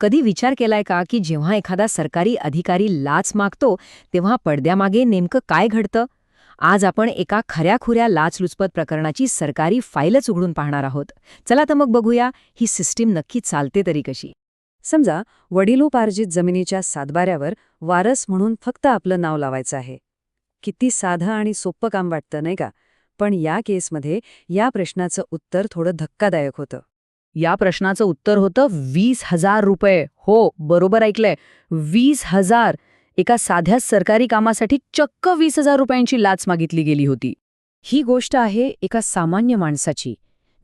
कधी विचार केलाय का की जेव्हा एखादा सरकारी अधिकारी लाच मागतो तेव्हा पडद्यामागे नेमकं काय घडतं? आज आपण एका खऱ्याखुऱ्या लाचलुचपत प्रकरणाची सरकारी फाईलच उघडून पाहणार आहोत. चला तर मग बघूया ही सिस्टीम नक्की चालते तरी कशी. समजा वडिलोपार्जित जमिनीच्या सातबाऱ्यावर वारस म्हणून फक्त आपलं नाव लावायचं आहे. किती साधं आणि सोपं काम वाटतं नाही का? पण या केसमध्ये या प्रश्नाचं उत्तर थोडं धक्कादायक होतं. या प्रश्नाचं उत्तर होतं वीस हजार रुपये. हो बरोबर ऐकलंय. वीस हजार. एका साध्या सरकारी कामासाठी चक्क वीस हजार रुपयांची लाच मागितली गेली होती. ही गोष्ट आहे एका सामान्य माणसाची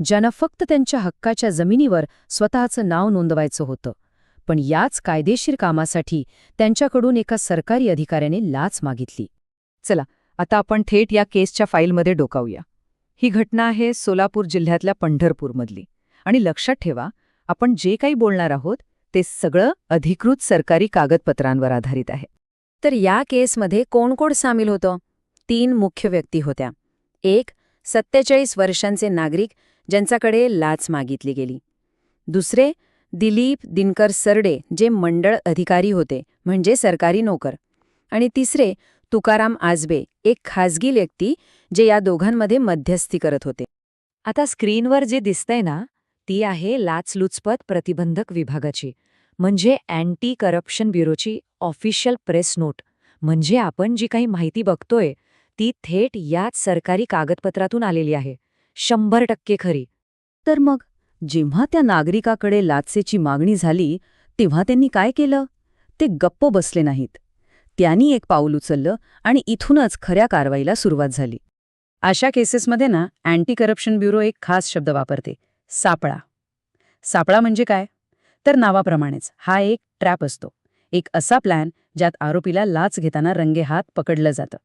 ज्यानं फक्त त्यांच्या हक्काच्या जमिनीवर स्वतःचं नाव नोंदवायचं होतं. पण याच कायदेशीर कामासाठी त्यांच्याकडून एका सरकारी अधिकाऱ्याने लाच मागितली. चला आता आपण थेट या केसच्या फाईलमध्ये डोकावूया. ही घटना आहे सोलापूर जिल्ह्यातल्या पंढरपूरमधली. आणि लक्षात ठेवा आपण जे काही बोलणार आहोत ते सगळं अधिकृत सरकारी कागदपत्रांवर आधारित आहे. तर या केसमध्ये कोण कोण सामील होतं? तीन मुख्य व्यक्ती होत्या. एक सत्तेचाळीस वर्षांचे नागरिक ज्यांच्याकडे लाच मागितली गेली. दुसरे दिलीप दिनकर सरडे जे मंडळ अधिकारी होते म्हणजे सरकारी नोकर. आणि तिसरे तुकाराम आजबे एक खाजगी व्यक्ती जे या दोघांमध्ये मध्यस्थी करत होते. आता स्क्रीनवर जे दिसतंय ना ती आहे लाचलुचपत प्रतिबंधक विभागाची म्हणजे अँटी करप्शन ब्युरोची ऑफिशियल प्रेस नोट. म्हणजे आपण जी काही माहिती बघतोय ती थेट याच सरकारी कागदपत्रातून आलेली आहे. शंभर टक्के खरी. तर मग जेव्हा त्या नागरिकाकडे लाचेची मागणी झाली तेव्हा त्यांनी काय केलं? ते गप्प बसले नाहीत. त्यांनी एक पाऊल उचललं आणि इथूनच खऱ्या कारवाईला सुरुवात झाली. अशा केसेसमध्ये ना अँटी करप्शन ब्युरो एक खास शब्द वापरते. सापळा. सापळा म्हणजे काय? तर नावाप्रमाणेच हा एक ट्रॅप असतो. एक असा प्लॅन ज्यात आरोपीला लाच घेताना रंगेहात पकडलं जातं.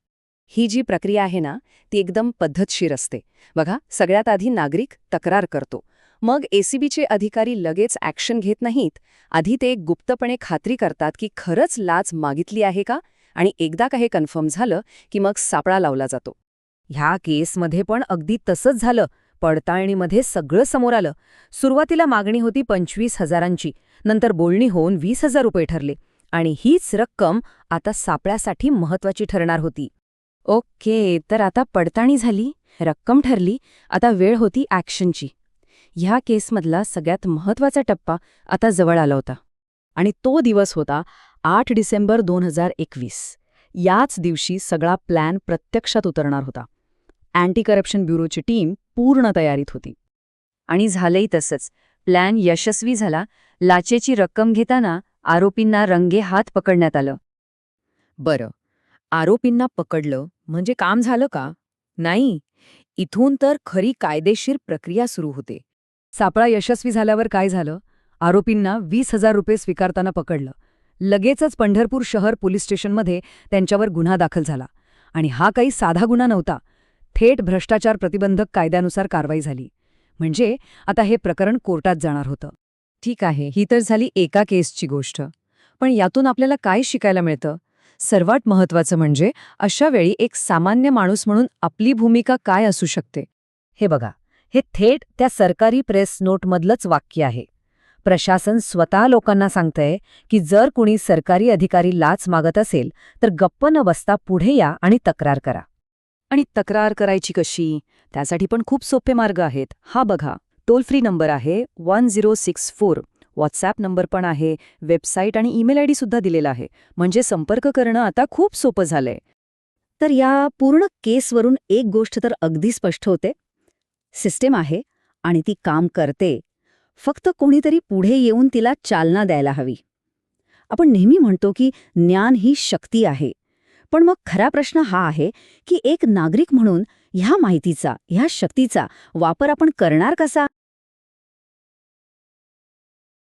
ही जी प्रक्रिया आहे ना ती एकदम पद्धतशीर असते. बघा सगळ्यात आधी नागरिक तक्रार करतो. मग एसीबीचे अधिकारी लगेच ॲक्शन घेत नाहीत. आधी ते गुप्तपणे खात्री करतात की खरंच लाच मागितली आहे का? आणि एकदा का हे कन्फर्म झालं की मग सापळा लावला जातो. ह्या केसमध्ये पण अगदी तसंच झालं. पडताळणीमध्ये सगळं समोर आलं. सुरुवातीला मागणी होती पंचवीस हजारांची. नंतर बोलणी होऊन वीस हजार रुपये ठरले. आणि हीच रक्कम आता सापळ्यासाठी महत्वाची ठरणार होती. ओके तर आता पडताळणी झाली रक्कम ठरली आता वेळ होती ॲक्शनची. ह्या केसमधला सगळ्यात महत्त्वाचा टप्पा आता जवळ आला होता. आणि तो दिवस होता आठ डिसेंबर दोन हजार एकवीस. याच दिवशी सगळा प्लॅन प्रत्यक्षात उतरणार होता. अँटी करप्शन ब्युरोची टीम पूर्ण तयारीत होती. आणि झालंही तसंच. प्लॅन यशस्वी झाला. लाचेची रक्कम घेताना आरोपींना रंगे हात पकडण्यात आलं. बरं. आरोपींना पकडलं म्हणजे काम झालं का? नाही. इथून तर खरी कायदेशीर प्रक्रिया सुरू होते. सापळा यशस्वी झाल्यावर काय झालं? आरोपींना वीस हजार रुपये स्वीकारताना पकडलं. लगेचच पंढरपूर शहर पोलीस स्टेशनमध्ये त्यांच्यावर गुन्हा दाखल झाला. आणि हा काही साधा गुन्हा नव्हता. थेट भ्रष्टाचार प्रतिबंधक कायद्यानुसार कारवाई झाली. म्हणजे आता हे प्रकरण कोर्टात जाणार होतं. ठीक आहे ही तर झाली एका केसची गोष्ट. पण यातून आपल्याला काय शिकायला मिळतं? सर्वात महत्वाचं म्हणजे अशा वेळी एक सामान्य माणूस म्हणून आपली भूमिका काय असू शकते? हे बघा हे थेट त्या सरकारी प्रेस नोटमधलंच वाक्य आहे. प्रशासन स्वतः लोकांना सांगतंय की जर कुणी सरकारी अधिकारी लाच मागत असेल तर गप्प न बसता पुढे या आणि तक्रार करा. आणि तक्रार करायची कशी? त्यासाठी पण खूप सोपे मार्ग आहेत. हा बघा. टोल फ्री नंबर आहे one zero six four. WhatsApp number पण आहे. वेबसाईट आणि ईमेल आय डी सुद्धा दिलेला आहे. म्हणजे संपर्क करणं आता खूप सोपं झालंय. तर या पूर्ण केसवरून एक गोष्ट तर अगदी स्पष्ट होते. सिस्टीम आहे आणि ती काम करते. फक्त कोणीतरी पुढे येऊन तिला चालना द्यायला हवी. आपण नेहमी म्हणतो की ज्ञान ही शक्ती आहे. पण मग खरा प्रश्न हा आहे की एक नागरिक म्हणून ह्या माहितीचा ह्या शक्तीचा वापर आपण करणार कसा?